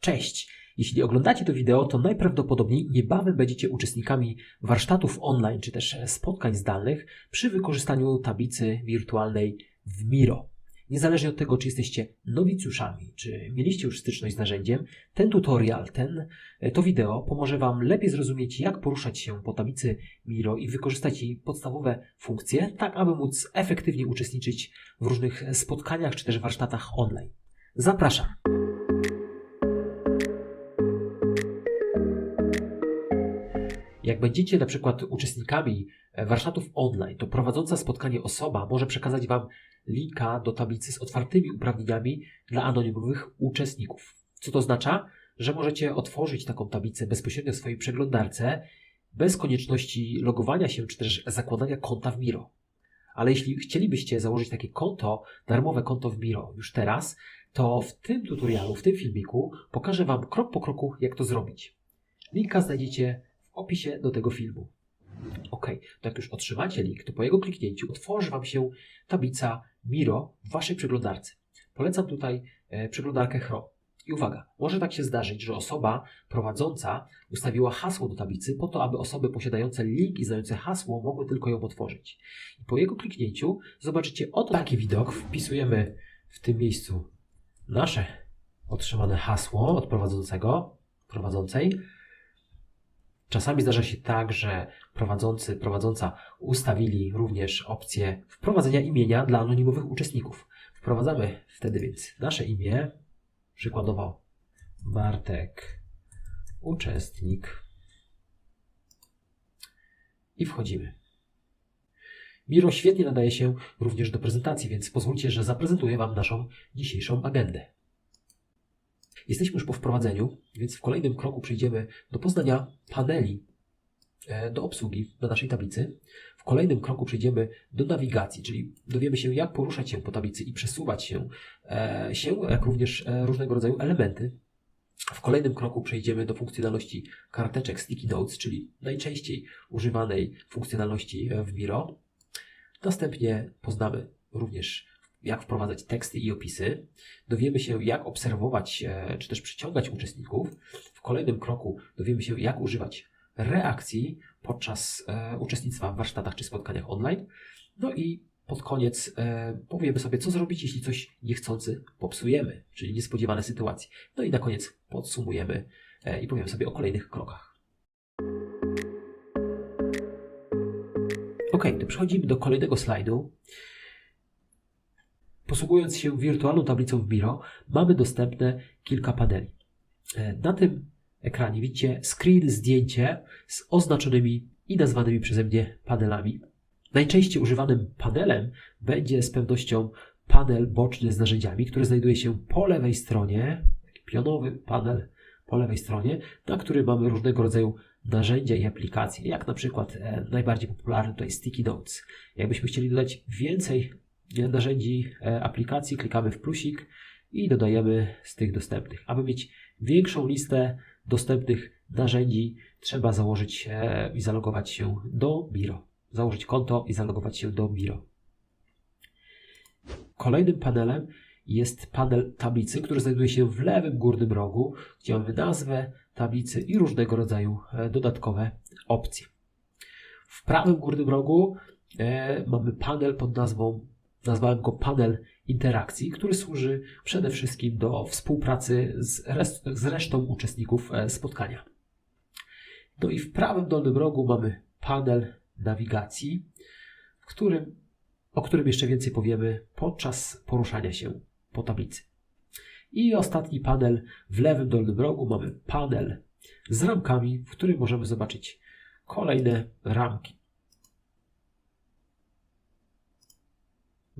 Cześć! Jeśli oglądacie to wideo, to najprawdopodobniej niebawem będziecie uczestnikami warsztatów online czy też spotkań zdalnych przy wykorzystaniu tablicy wirtualnej w Miro. Niezależnie od tego, czy jesteście nowicjuszami, czy mieliście już styczność z narzędziem, ten tutorial, ten, to wideo pomoże Wam lepiej zrozumieć, jak poruszać się po tablicy Miro i wykorzystać jej podstawowe funkcje, tak aby móc efektywnie uczestniczyć w różnych spotkaniach czy też warsztatach online. Zapraszam! Będziecie na przykład uczestnikami warsztatów online, to prowadząca spotkanie osoba może przekazać Wam linka do tablicy z otwartymi uprawnieniami dla anonimowych uczestników. Co to oznacza? Że możecie otworzyć taką tablicę bezpośrednio w swojej przeglądarce bez konieczności logowania się czy też zakładania konta w Miro. Ale jeśli chcielibyście założyć takie konto, darmowe konto w Miro już teraz, to w tym tutorialu, w tym filmiku pokażę Wam krok po kroku, jak to zrobić. Linka znajdziecie opisie do tego filmu. Ok, to jak już otrzymacie link, to po jego kliknięciu otworzy Wam się tablica Miro w Waszej przeglądarce. Polecam tutaj e, przeglądarkę Chrome. I uwaga, może tak się zdarzyć, że osoba prowadząca ustawiła hasło do tablicy po to, aby osoby posiadające link i znające hasło mogły tylko ją otworzyć. I po jego kliknięciu zobaczycie oto taki widok. Wpisujemy w tym miejscu nasze otrzymane hasło od prowadzącego, prowadzącej. Czasami zdarza się tak, że prowadzący, prowadząca ustawili również opcję wprowadzenia imienia dla anonimowych uczestników. Wprowadzamy wtedy więc nasze imię, przykładowo Bartek, uczestnik i wchodzimy. Miro świetnie nadaje się również do prezentacji, więc pozwólcie, że zaprezentuję Wam naszą dzisiejszą agendę. Jesteśmy już po wprowadzeniu, więc w kolejnym kroku przejdziemy do poznania paneli e, do obsługi na naszej tablicy. W kolejnym kroku przejdziemy do nawigacji, czyli dowiemy się, jak poruszać się po tablicy i przesuwać się, e, się jak również e, różnego rodzaju elementy. W kolejnym kroku przejdziemy do funkcjonalności karteczek Sticky Notes, czyli najczęściej używanej funkcjonalności w Miro. Następnie poznamy również jak wprowadzać teksty i opisy. Dowiemy się, jak obserwować e, czy też przyciągać uczestników. W kolejnym kroku dowiemy się, jak używać reakcji podczas e, uczestnictwa w warsztatach czy spotkaniach online. No i pod koniec e, powiemy sobie, co zrobić, jeśli coś niechcący popsujemy, czyli niespodziewane sytuacje. No i na koniec podsumujemy i powiemy sobie o kolejnych krokach. Ok, to przechodzimy do kolejnego slajdu. Posługując się wirtualną tablicą w Miro, mamy dostępne kilka paneli. E, na tym ekranie widzicie screen, zdjęcie z oznaczonymi i nazwanymi przeze mnie panelami. Najczęściej używanym panelem będzie z pewnością panel boczny z narzędziami, który znajduje się po lewej stronie, pionowy panel po lewej stronie, na którym mamy różnego rodzaju narzędzia i aplikacje, jak na przykład e, najbardziej popularny tutaj Sticky Notes. Jakbyśmy chcieli dodać więcej narzędzi e, aplikacji, klikamy w plusik i dodajemy z tych dostępnych. Aby mieć większą listę dostępnych narzędzi, trzeba założyć i zalogować się do Miro. Założyć konto i zalogować się do Miro. Kolejnym panelem jest panel tablicy, który znajduje się w lewym górnym rogu, gdzie mamy nazwę tablicy i różnego rodzaju e, dodatkowe opcje. W prawym górnym rogu e, mamy panel pod nazwą Nazwałem go panel interakcji, który służy przede wszystkim do współpracy z, rest, z resztą uczestników e, spotkania. No i w prawym dolnym rogu mamy panel nawigacji, w którym, o którym jeszcze więcej powiemy podczas poruszania się po tablicy. I ostatni panel w lewym dolnym rogu mamy panel z ramkami, w którym możemy zobaczyć kolejne ramki.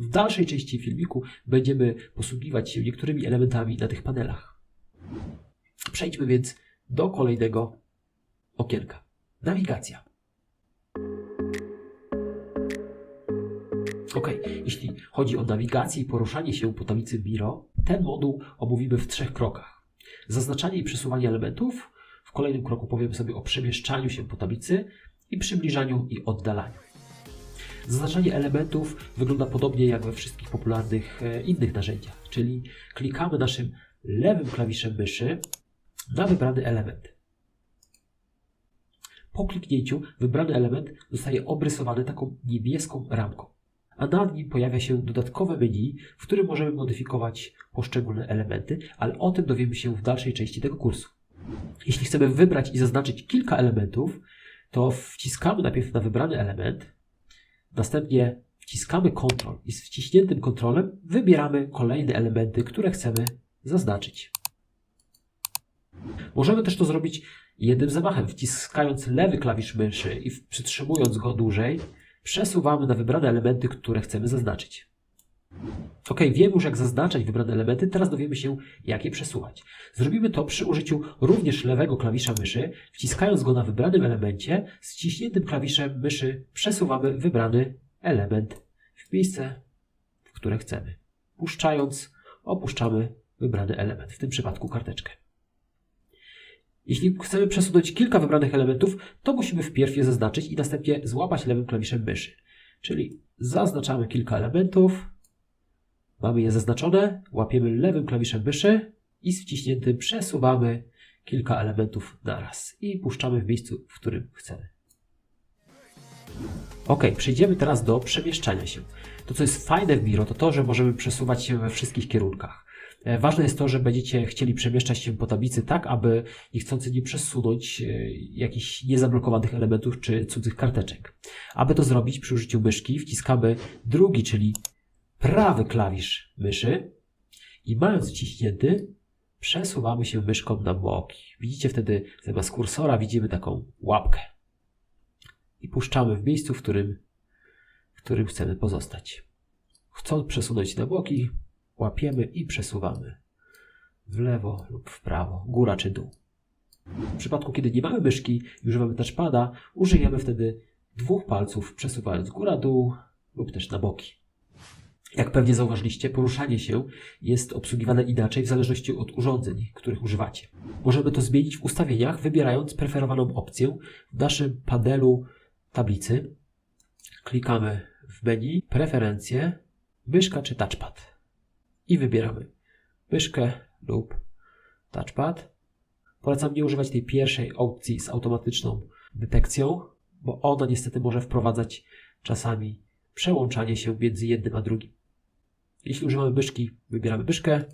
W dalszej części filmiku będziemy posługiwać się niektórymi elementami na tych panelach. Przejdźmy więc do kolejnego okienka. Nawigacja. Ok, jeśli chodzi o nawigację i poruszanie się po tablicy Miro, ten moduł omówimy w trzech krokach. Zaznaczanie i przesuwanie elementów. W kolejnym kroku powiemy sobie o przemieszczaniu się po tablicy i przybliżaniu i oddalaniu. Zaznaczanie elementów wygląda podobnie jak we wszystkich popularnych e, innych narzędziach, czyli klikamy naszym lewym klawiszem myszy na wybrany element. Po kliknięciu wybrany element zostaje obrysowany taką niebieską ramką, a nad nim pojawia się dodatkowe menu, w którym możemy modyfikować poszczególne elementy, ale o tym dowiemy się w dalszej części tego kursu. Jeśli chcemy wybrać i zaznaczyć kilka elementów, to wciskamy najpierw na wybrany element, następnie wciskamy Ctrl i z wciśniętym kontrolem wybieramy kolejne elementy, które chcemy zaznaczyć. Możemy też to zrobić jednym zamachem, wciskając lewy klawisz myszy i przytrzymując go dłużej, przesuwamy na wybrane elementy, które chcemy zaznaczyć. Ok, wiemy już jak zaznaczać wybrane elementy, teraz dowiemy się jak je przesuwać. Zrobimy to przy użyciu również lewego klawisza myszy, wciskając go na wybranym elemencie, z wciśniętym klawiszem myszy przesuwamy wybrany element w miejsce, w które chcemy. Puszczając, opuszczamy wybrany element, w tym przypadku karteczkę. Jeśli chcemy przesunąć kilka wybranych elementów, to musimy wpierw je zaznaczyć i następnie złapać lewym klawiszem myszy. Czyli zaznaczamy kilka elementów, mamy je zaznaczone, łapiemy lewym klawiszem myszy i z wciśniętym przesuwamy kilka elementów naraz i puszczamy w miejscu, w którym chcemy. Ok, przejdziemy teraz do przemieszczania się. To, co jest fajne w Miro, to to, że możemy przesuwać się we wszystkich kierunkach. E, ważne jest to, że będziecie chcieli przemieszczać się po tablicy tak, aby niechcący nie przesunąć e, jakichś niezablokowanych elementów czy cudzych karteczek. Aby to zrobić przy użyciu myszki wciskamy drugi, czyli prawy klawisz myszy i mając wciśnięty przesuwamy się myszką na boki. Widzicie wtedy zamiast kursora widzimy taką łapkę i puszczamy w miejscu, w którym, w którym chcemy pozostać. Chcąc przesunąć na boki, łapiemy i przesuwamy w lewo lub w prawo, góra czy dół. W przypadku, kiedy nie mamy myszki i używamy touchpada, użyjemy wtedy dwóch palców, przesuwając góra-dół lub też na boki. Jak pewnie zauważyliście, poruszanie się jest obsługiwane inaczej w zależności od urządzeń, których używacie. Możemy to zmienić w ustawieniach, wybierając preferowaną opcję w naszym panelu tablicy. Klikamy w menu Preferencje, myszka czy touchpad i wybieramy myszkę lub touchpad. Polecam nie używać tej pierwszej opcji z automatyczną detekcją, bo ona niestety może wprowadzać czasami przełączanie się między jednym a drugim. Jeśli używamy myszki, wybieramy myszkę.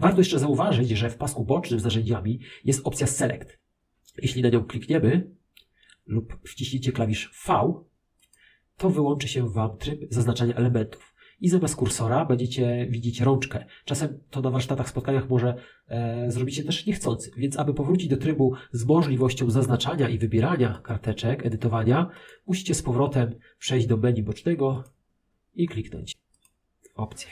Warto jeszcze zauważyć, że w pasku bocznym z narzędziami jest opcja Select. Jeśli na nią klikniemy lub wciśniecie klawisz V, to wyłączy się Wam tryb zaznaczania elementów i zamiast kursora będziecie widzieć rączkę. Czasem to na warsztatach, spotkaniach może e, zrobić się też niechcący, więc aby powrócić do trybu z możliwością zaznaczania i wybierania karteczek, edytowania, musicie z powrotem przejść do menu bocznego i kliknąć opcję.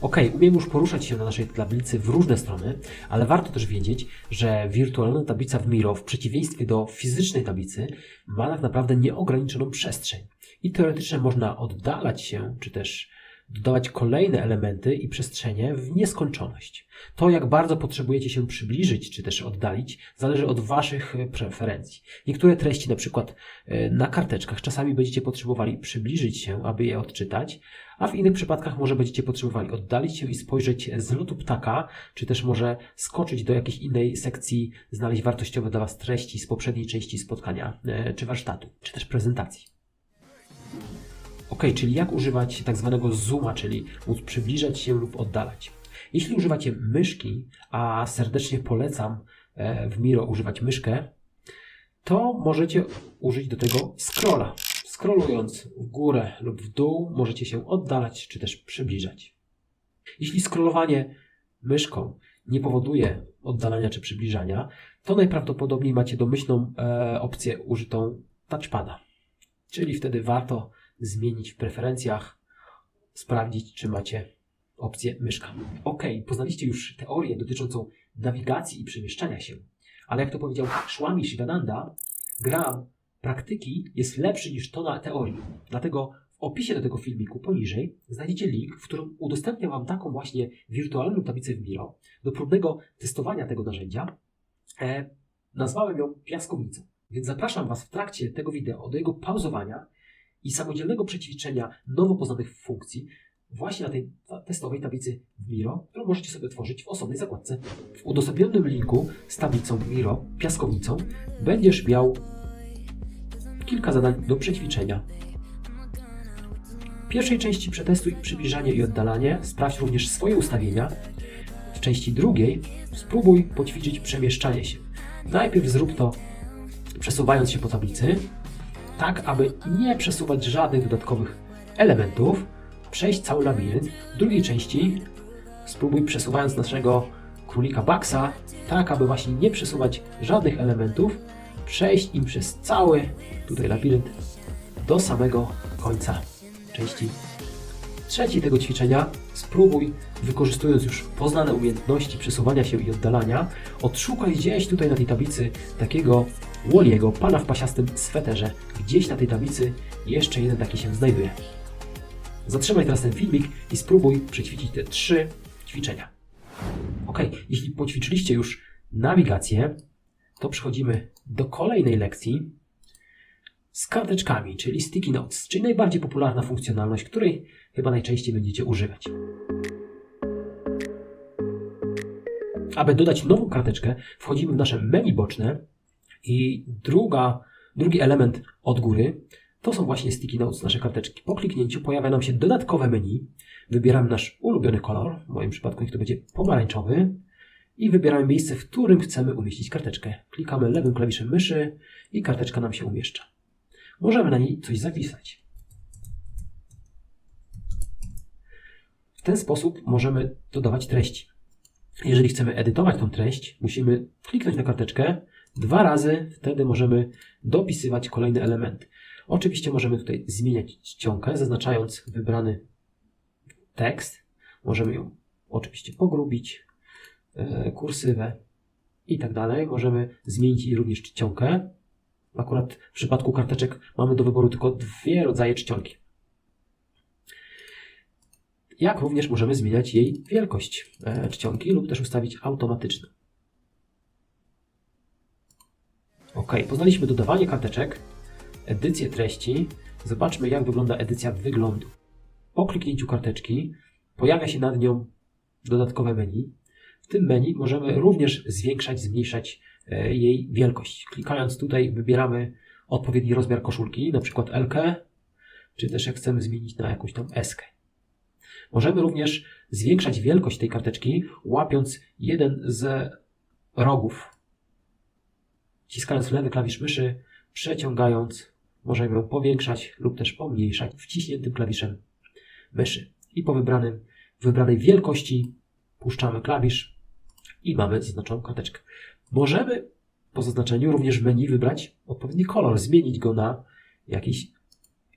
Ok, umiem już poruszać się na naszej tablicy w różne strony, ale warto też wiedzieć, że wirtualna tablica w Miro, w przeciwieństwie do fizycznej tablicy, ma tak naprawdę nieograniczoną przestrzeń. I teoretycznie można oddalać się, czy też dodawać kolejne elementy i przestrzenie w nieskończoność. To, jak bardzo potrzebujecie się przybliżyć, czy też oddalić, zależy od Waszych preferencji. Niektóre treści, na przykład e, na karteczkach, czasami będziecie potrzebowali przybliżyć się, aby je odczytać, a w innych przypadkach może będziecie potrzebowali oddalić się i spojrzeć z lotu ptaka, czy też może skoczyć do jakiejś innej sekcji, znaleźć wartościowe dla Was treści z poprzedniej części spotkania, e, czy warsztatu, czy też prezentacji. Ok, czyli jak używać tak zwanego zooma, czyli móc przybliżać się lub oddalać. Jeśli używacie myszki, a serdecznie polecam e, w Miro używać myszkę, to możecie użyć do tego scrolla. Scrollując w górę lub w dół możecie się oddalać czy też przybliżać. Jeśli scrollowanie myszką nie powoduje oddalania czy przybliżania, to najprawdopodobniej macie domyślną e, opcję użytą touchpada. Czyli wtedy warto zmienić w preferencjach, sprawdzić, czy macie opcję myszka. Ok, poznaliście już teorię dotyczącą nawigacji i przemieszczania się, ale jak to powiedział Szłami Shivananda, gram praktyki jest lepszy niż to na teorii. Dlatego w opisie do tego filmiku poniżej znajdziecie link, w którym udostępniam Wam taką właśnie wirtualną tablicę w Miro do próbnego testowania tego narzędzia. E, nazwałem ją piaskownicą. Więc zapraszam Was w trakcie tego wideo do jego pauzowania i samodzielnego przećwiczenia nowo poznanych funkcji, właśnie na tej testowej tablicy w Miro, którą możecie sobie tworzyć w osobnej zakładce. W udostępnionym linku z tablicą Miro, piaskownicą, będziesz miał kilka zadań do przećwiczenia. W pierwszej części przetestuj przybliżanie i oddalanie, sprawdź również swoje ustawienia. W części drugiej spróbuj poćwiczyć przemieszczanie się. Najpierw zrób to przesuwając się po tablicy, tak aby nie przesuwać żadnych dodatkowych elementów, przejść cały labirynt. W drugiej części spróbuj przesuwając naszego królika Baxa, tak aby właśnie nie przesuwać żadnych elementów, przejść im przez cały tutaj labirynt do samego końca części trzeciej tego ćwiczenia. Spróbuj, wykorzystując już poznane umiejętności przesuwania się i oddalania, odszukaj gdzieś tutaj na tej tablicy takiego Woliego, pana w pasiastym sweterze. Gdzieś na tej tablicy jeszcze jeden taki się znajduje. Zatrzymaj teraz ten filmik i spróbuj przećwiczyć te trzy ćwiczenia. Ok, jeśli poćwiczyliście już nawigację, to przechodzimy do kolejnej lekcji z karteczkami, czyli sticky notes, czyli najbardziej popularna funkcjonalność, której chyba najczęściej będziecie używać. Aby dodać nową karteczkę, wchodzimy w nasze menu boczne i druga, drugi element od góry to są właśnie sticky notes, nasze karteczki. Po kliknięciu pojawia nam się dodatkowe menu. Wybieramy nasz ulubiony kolor, w moim przypadku niech to będzie pomarańczowy i wybieramy miejsce, w którym chcemy umieścić karteczkę. Klikamy lewym klawiszem myszy i karteczka nam się umieszcza. Możemy na niej coś zapisać. W ten sposób możemy dodawać treści. Jeżeli chcemy edytować tą treść, musimy kliknąć na karteczkę dwa razy, wtedy możemy dopisywać kolejne elementy. Oczywiście możemy tutaj zmieniać czcionkę, zaznaczając wybrany tekst. Możemy ją oczywiście pogrubić, e, kursywę i tak dalej. Możemy zmienić również czcionkę. Akurat w przypadku karteczek mamy do wyboru tylko dwie rodzaje czcionki. Jak również możemy zmieniać jej wielkość e, czcionki lub też ustawić automatyczne. Ok, poznaliśmy dodawanie karteczek, edycję treści. Zobaczmy, jak wygląda edycja wyglądu. Po kliknięciu karteczki pojawia się nad nią dodatkowe menu. W tym menu możemy również zwiększać, zmniejszać e, jej wielkość. Klikając tutaj wybieramy odpowiedni rozmiar koszulki, na przykład L, czy też jak chcemy zmienić na jakąś tam S. Możemy również zwiększać wielkość tej karteczki, łapiąc jeden z rogów. Wciskając lewy klawisz myszy, przeciągając, możemy ją powiększać lub też pomniejszać wciśniętym klawiszem myszy. I po wybranym, wybranej wielkości puszczamy klawisz i mamy zaznaczoną karteczkę. Możemy po zaznaczeniu również w menu wybrać odpowiedni kolor, zmienić go na jakiś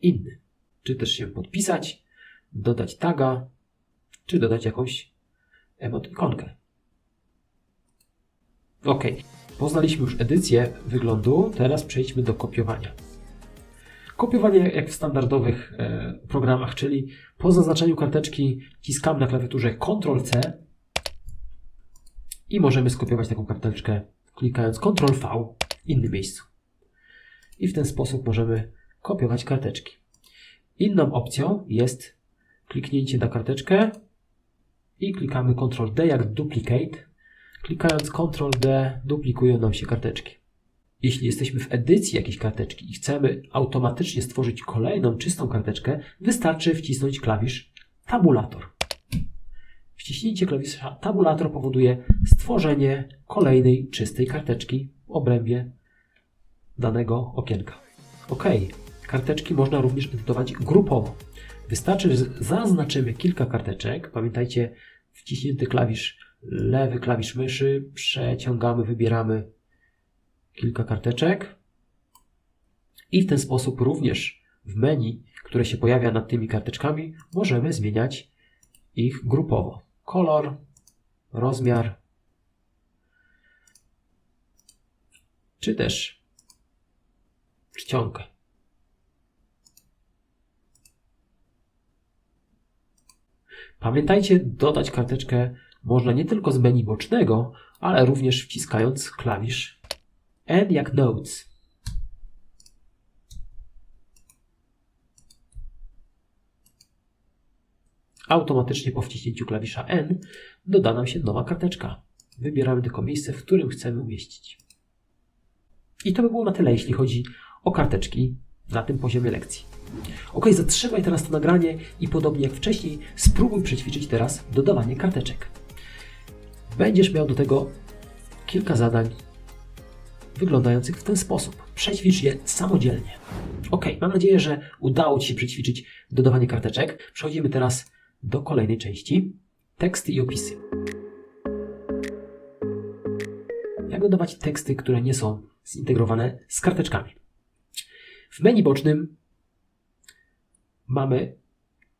inny. Czy też się podpisać, dodać taga, czy dodać jakąś emotikonkę. Ok, poznaliśmy już edycję wyglądu, teraz przejdźmy do kopiowania. Kopiowanie jak w standardowych e, programach, czyli po zaznaczeniu karteczki wciskamy na klawiaturze Ctrl-C i możemy skopiować taką karteczkę klikając Ctrl-V w innym miejscu. I w ten sposób możemy kopiować karteczki. Inną opcją jest kliknięcie na karteczkę i klikamy Ctrl-D jak Duplicate. Klikając Ctrl-D duplikują nam się karteczki. Jeśli jesteśmy w edycji jakiejś karteczki i chcemy automatycznie stworzyć kolejną czystą karteczkę, wystarczy wcisnąć klawisz Tabulator. Wciśnięcie klawisza Tabulator powoduje stworzenie kolejnej czystej karteczki w obrębie danego okienka. OK, karteczki można również edytować grupowo. Wystarczy, że zaznaczymy kilka karteczek. Pamiętajcie, wciśnięty klawisz, lewy klawisz myszy, przeciągamy, wybieramy kilka karteczek i w ten sposób również w menu, które się pojawia nad tymi karteczkami, możemy zmieniać ich grupowo. Kolor, rozmiar, czy też czcionkę. Pamiętajcie, dodać karteczkę można nie tylko z menu bocznego, ale również wciskając klawisz Add jak Notes. automatycznie po wciśnięciu klawisza N doda nam się nowa karteczka. Wybieramy tylko miejsce, w którym chcemy umieścić. I to by było na tyle, jeśli chodzi o karteczki na tym poziomie lekcji. Ok, zatrzymaj teraz to nagranie i podobnie jak wcześniej, spróbuj przećwiczyć teraz dodawanie karteczek. Będziesz miał do tego kilka zadań wyglądających w ten sposób. Przećwicz je samodzielnie. Ok, mam nadzieję, że udało Ci się przećwiczyć dodawanie karteczek. Przechodzimy teraz do kolejnej części. Teksty i opisy. Jak dodawać teksty, które nie są zintegrowane z karteczkami? W menu bocznym mamy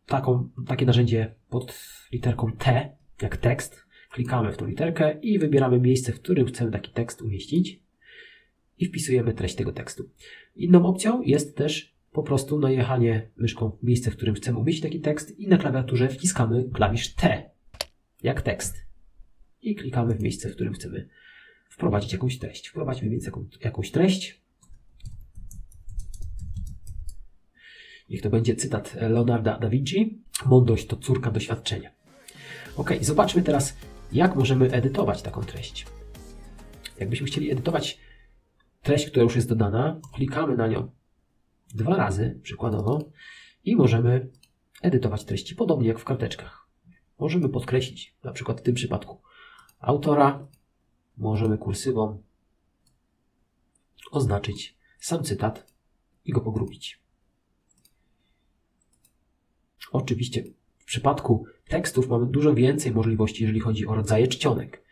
taką, takie narzędzie pod literką T, jak tekst. Klikamy w tą literkę i wybieramy miejsce, w którym chcemy taki tekst umieścić i wpisujemy treść tego tekstu. Inną opcją jest też po prostu najechanie myszką w miejsce, w którym chcemy umieścić taki tekst i na klawiaturze wciskamy klawisz T, jak tekst. I klikamy w miejsce, w którym chcemy wprowadzić jakąś treść. Wprowadźmy więc jakąś treść. Niech to będzie cytat Leonarda da Vinci. Mądrość to córka doświadczenia. Ok, zobaczmy teraz, jak możemy edytować taką treść. Jakbyśmy chcieli edytować treść, która już jest dodana, klikamy na nią dwa razy, przykładowo, i możemy edytować treści podobnie jak w karteczkach. Możemy podkreślić, na przykład w tym przypadku, autora, możemy kursywą oznaczyć sam cytat i go pogrubić. Oczywiście przypadku tekstów mamy dużo więcej możliwości, jeżeli chodzi o rodzaje czcionek.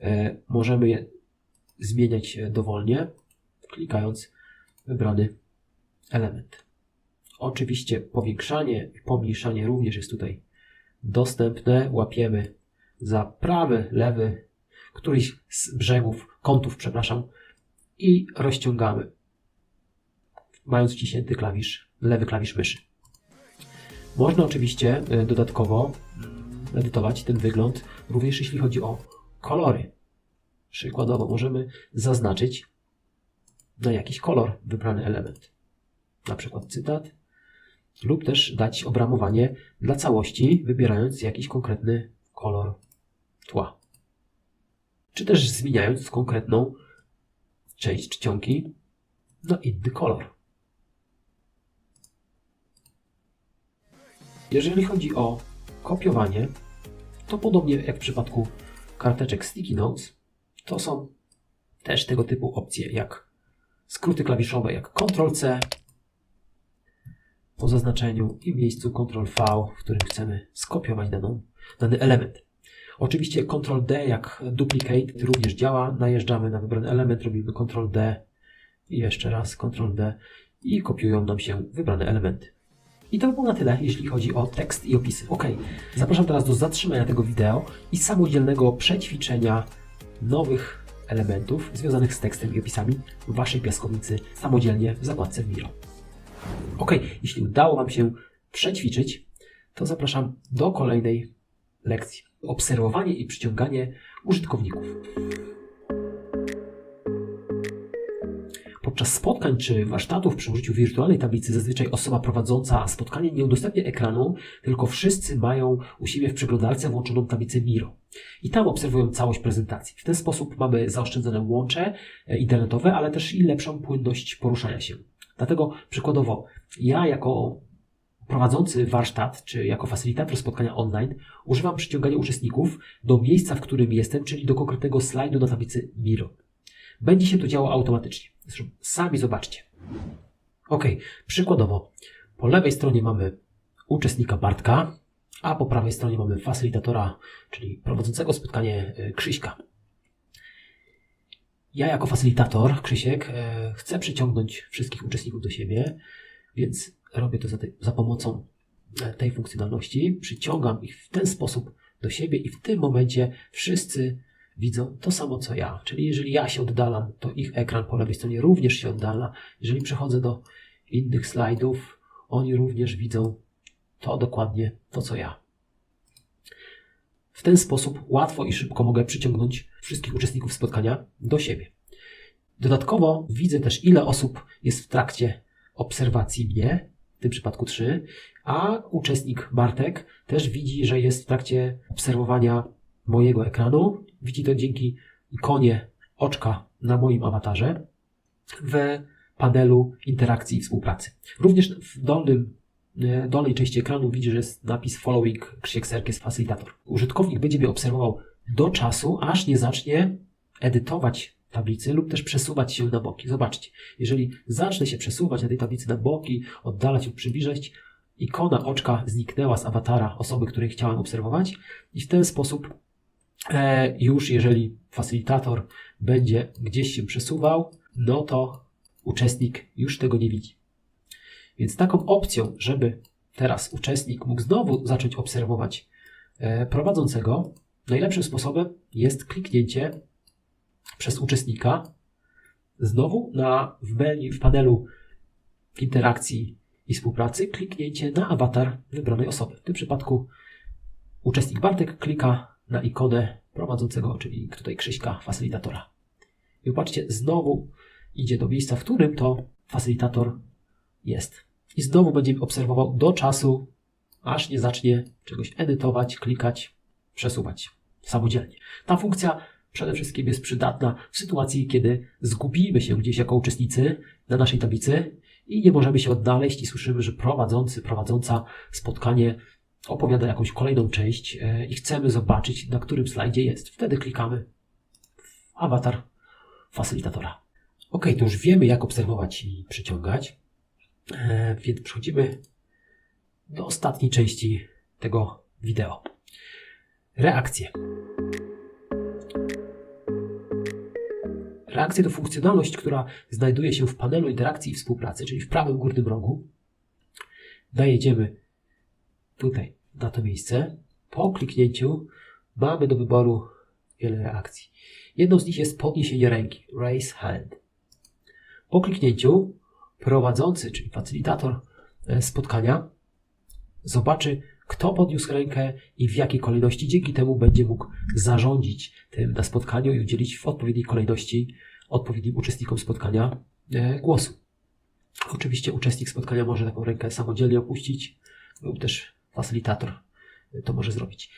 E, możemy je zmieniać dowolnie, klikając wybrany element. Oczywiście powiększanie i pomniejszanie również jest tutaj dostępne. Łapiemy za prawy, lewy, któryś z brzegów, kątów, przepraszam, i rozciągamy, mając wciśnięty klawisz, lewy klawisz myszy. Można oczywiście e, dodatkowo mm, edytować ten wygląd również jeśli chodzi o kolory. Przykładowo możemy zaznaczyć na jakiś kolor wybrany element. Na przykład cytat, lub też dać obramowanie dla całości, wybierając jakiś konkretny kolor tła. Czy też zmieniając konkretną część czcionki na inny kolor. Jeżeli chodzi o kopiowanie, to podobnie jak w przypadku karteczek Sticky Notes, to są też tego typu opcje jak skróty klawiszowe jak Ctrl-C po zaznaczeniu i miejscu Ctrl-V, w którym chcemy skopiować daną, dany element. Oczywiście Ctrl-D jak duplicate również działa. Najeżdżamy na wybrany element, robimy Ctrl-D i jeszcze raz Ctrl-D i kopiują nam się wybrane elementy. I to by było na tyle, jeśli chodzi o tekst i opisy. Ok, zapraszam teraz do zatrzymania tego wideo i samodzielnego przećwiczenia nowych elementów związanych z tekstem i opisami w Waszej piaskownicy samodzielnie w zakładce w Miro. Ok, jeśli udało Wam się przećwiczyć, to zapraszam do kolejnej lekcji. Obserwowanie i przyciąganie użytkowników. Podczas spotkań czy warsztatów przy użyciu wirtualnej tablicy zazwyczaj osoba prowadząca spotkanie nie udostępnia ekranu, tylko wszyscy mają u siebie w przeglądarce włączoną tablicę Miro. I tam obserwują całość prezentacji. W ten sposób mamy zaoszczędzone łącze e, internetowe, ale też i lepszą płynność poruszania się. Dlatego przykładowo ja jako prowadzący warsztat, czy jako facylitator spotkania online, używam przyciągania uczestników do miejsca, w którym jestem, czyli do konkretnego slajdu na tablicy Miro. Będzie się to działo automatycznie. Sami zobaczcie. Ok, przykładowo, po lewej stronie mamy uczestnika Bartka, a po prawej stronie mamy facylitatora, czyli prowadzącego spotkanie e, Krzyśka. Ja jako facylitator, Krzysiek, e, chcę przyciągnąć wszystkich uczestników do siebie, więc robię to za, te, za pomocą e, tej funkcjonalności. Przyciągam ich w ten sposób do siebie i w tym momencie wszyscy widzą to samo co ja. Czyli jeżeli ja się oddalam, to ich ekran po lewej stronie również się oddala. Jeżeli przechodzę do innych slajdów, oni również widzą to dokładnie to co ja. W ten sposób łatwo i szybko mogę przyciągnąć wszystkich uczestników spotkania do siebie. Dodatkowo widzę też, ile osób jest w trakcie obserwacji mnie w tym przypadku 3, a uczestnik Bartek też widzi, że jest w trakcie obserwowania mojego ekranu. Widzi to dzięki ikonie oczka na moim awatarze w panelu interakcji i współpracy. Również w dolnym, e, dolnej części ekranu widzi, że jest napis Following Krzysiek Serkies Facilitator. Użytkownik będzie mnie obserwował do czasu, aż nie zacznie edytować tablicy lub też przesuwać się na boki. Zobaczcie, jeżeli zacznę się przesuwać na tej tablicy na boki, oddalać lub przybliżać, ikona oczka zniknęła z awatara osoby, której chciałem obserwować i w ten sposób już jeżeli facilitator będzie gdzieś się przesuwał, no to uczestnik już tego nie widzi. Więc taką opcją, żeby teraz uczestnik mógł znowu zacząć obserwować e, prowadzącego, najlepszym sposobem jest kliknięcie przez uczestnika znowu na, w, menu, w panelu interakcji i współpracy kliknięcie na awatar wybranej osoby. W tym przypadku uczestnik Bartek klika na ikonę prowadzącego, czyli tutaj Krzyśka, facilitatora. I popatrzcie, znowu idzie do miejsca, w którym to facilitator jest. I znowu będzie obserwował do czasu, aż nie zacznie czegoś edytować, klikać, przesuwać samodzielnie. Ta funkcja przede wszystkim jest przydatna w sytuacji, kiedy zgubimy się gdzieś jako uczestnicy na naszej tablicy i nie możemy się odnaleźć i słyszymy, że prowadzący, prowadząca spotkanie opowiada jakąś kolejną część e, i chcemy zobaczyć, na którym slajdzie jest. Wtedy klikamy w awatar facylitatora. Ok, to już wiemy, jak obserwować i przyciągać, e, więc przechodzimy do ostatniej części tego wideo. Reakcje. Reakcje to funkcjonalność, która znajduje się w panelu interakcji i współpracy, czyli w prawym górnym rogu. Najedziemy tutaj na to miejsce. Po kliknięciu mamy do wyboru wiele reakcji. Jedną z nich jest podniesienie ręki, raise hand. Po kliknięciu prowadzący, czyli facylitator e, spotkania, zobaczy, kto podniósł rękę i w jakiej kolejności. Dzięki temu będzie mógł zarządzić tym na spotkaniu i udzielić w odpowiedniej kolejności odpowiednim uczestnikom spotkania e, głosu. Oczywiście uczestnik spotkania może taką rękę samodzielnie opuścić, lub też facylitator to może zrobić.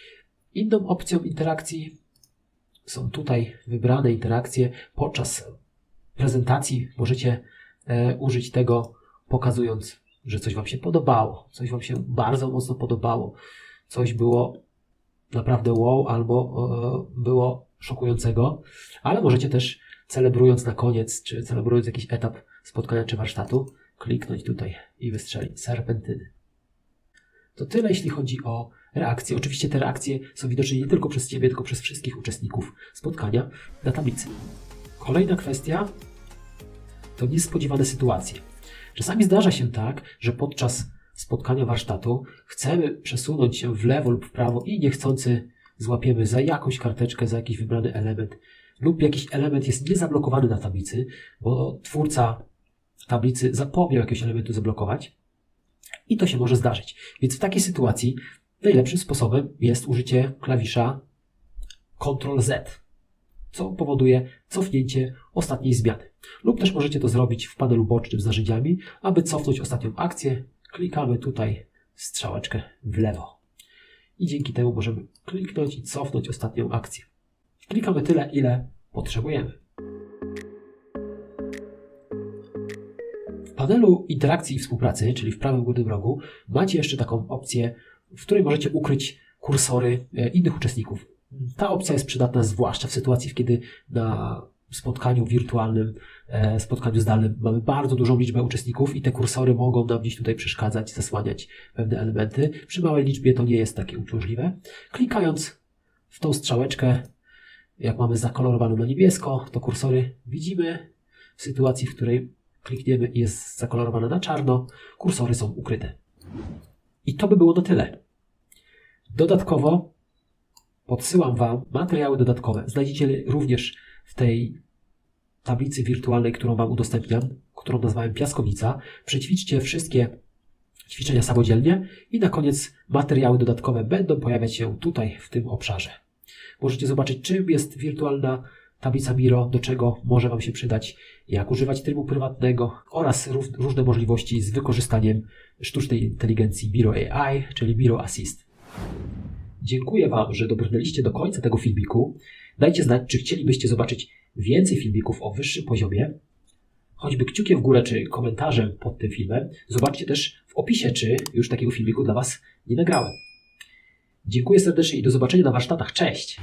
Inną opcją interakcji są tutaj wybrane interakcje. Podczas prezentacji możecie e, użyć tego, pokazując, że coś Wam się podobało, coś Wam się bardzo mocno podobało, coś było naprawdę wow albo e, było szokującego, ale możecie też celebrując na koniec, czy celebrując jakiś etap spotkania czy warsztatu, kliknąć tutaj i wystrzelić serpentyny. To tyle, jeśli chodzi o reakcje. Oczywiście te reakcje są widoczne nie tylko przez Ciebie, tylko przez wszystkich uczestników spotkania na tablicy. Kolejna kwestia to niespodziewane sytuacje. Czasami zdarza się tak, że podczas spotkania warsztatu chcemy przesunąć się w lewo lub w prawo i niechcący złapiemy za jakąś karteczkę, za jakiś wybrany element lub jakiś element jest niezablokowany na tablicy, bo twórca tablicy zapomniał jakiegoś elementu zablokować i to się może zdarzyć. Więc w takiej sytuacji najlepszym sposobem jest użycie klawisza Ctrl Z, co powoduje cofnięcie ostatniej zmiany. Lub też możecie to zrobić w panelu bocznym z narzędziami. Aby cofnąć ostatnią akcję, klikamy tutaj strzałeczkę w lewo. I dzięki temu możemy kliknąć i cofnąć ostatnią akcję. Klikamy tyle, ile potrzebujemy. Panelu interakcji i współpracy, czyli w prawym górnym rogu, macie jeszcze taką opcję, w której możecie ukryć kursory e, innych uczestników. Ta opcja jest przydatna zwłaszcza w sytuacji, kiedy na spotkaniu wirtualnym, e, spotkaniu zdalnym mamy bardzo dużą liczbę uczestników i te kursory mogą nam gdzieś tutaj przeszkadzać, zasłaniać pewne elementy. Przy małej liczbie to nie jest takie uciążliwe. Klikając w tą strzałeczkę jak mamy zakolorowaną na niebiesko, to kursory widzimy. W sytuacji, w której klikniemy i jest zakolorowane na czarno, kursory są ukryte. I to by było na tyle. Dodatkowo podsyłam Wam materiały dodatkowe. Znajdziecie również w tej tablicy wirtualnej, którą Wam udostępniam, którą nazwałem Piaskownica. Przećwiczcie wszystkie ćwiczenia samodzielnie i na koniec materiały dodatkowe będą pojawiać się tutaj w tym obszarze możecie zobaczyć, czym jest wirtualna tablica Miro, do czego może Wam się przydać, jak używać trybu prywatnego oraz różne możliwości z wykorzystaniem sztucznej inteligencji Miro AI, czyli Miro Assist. Dziękuję Wam, że dobrnęliście do końca tego filmiku. Dajcie znać, czy chcielibyście zobaczyć więcej filmików o wyższym poziomie, choćby kciukiem w górę, czy komentarzem pod tym filmem. Zobaczcie też w opisie, czy już takiego filmiku dla Was nie nagrałem. Dziękuję serdecznie i do zobaczenia na warsztatach. Cześć!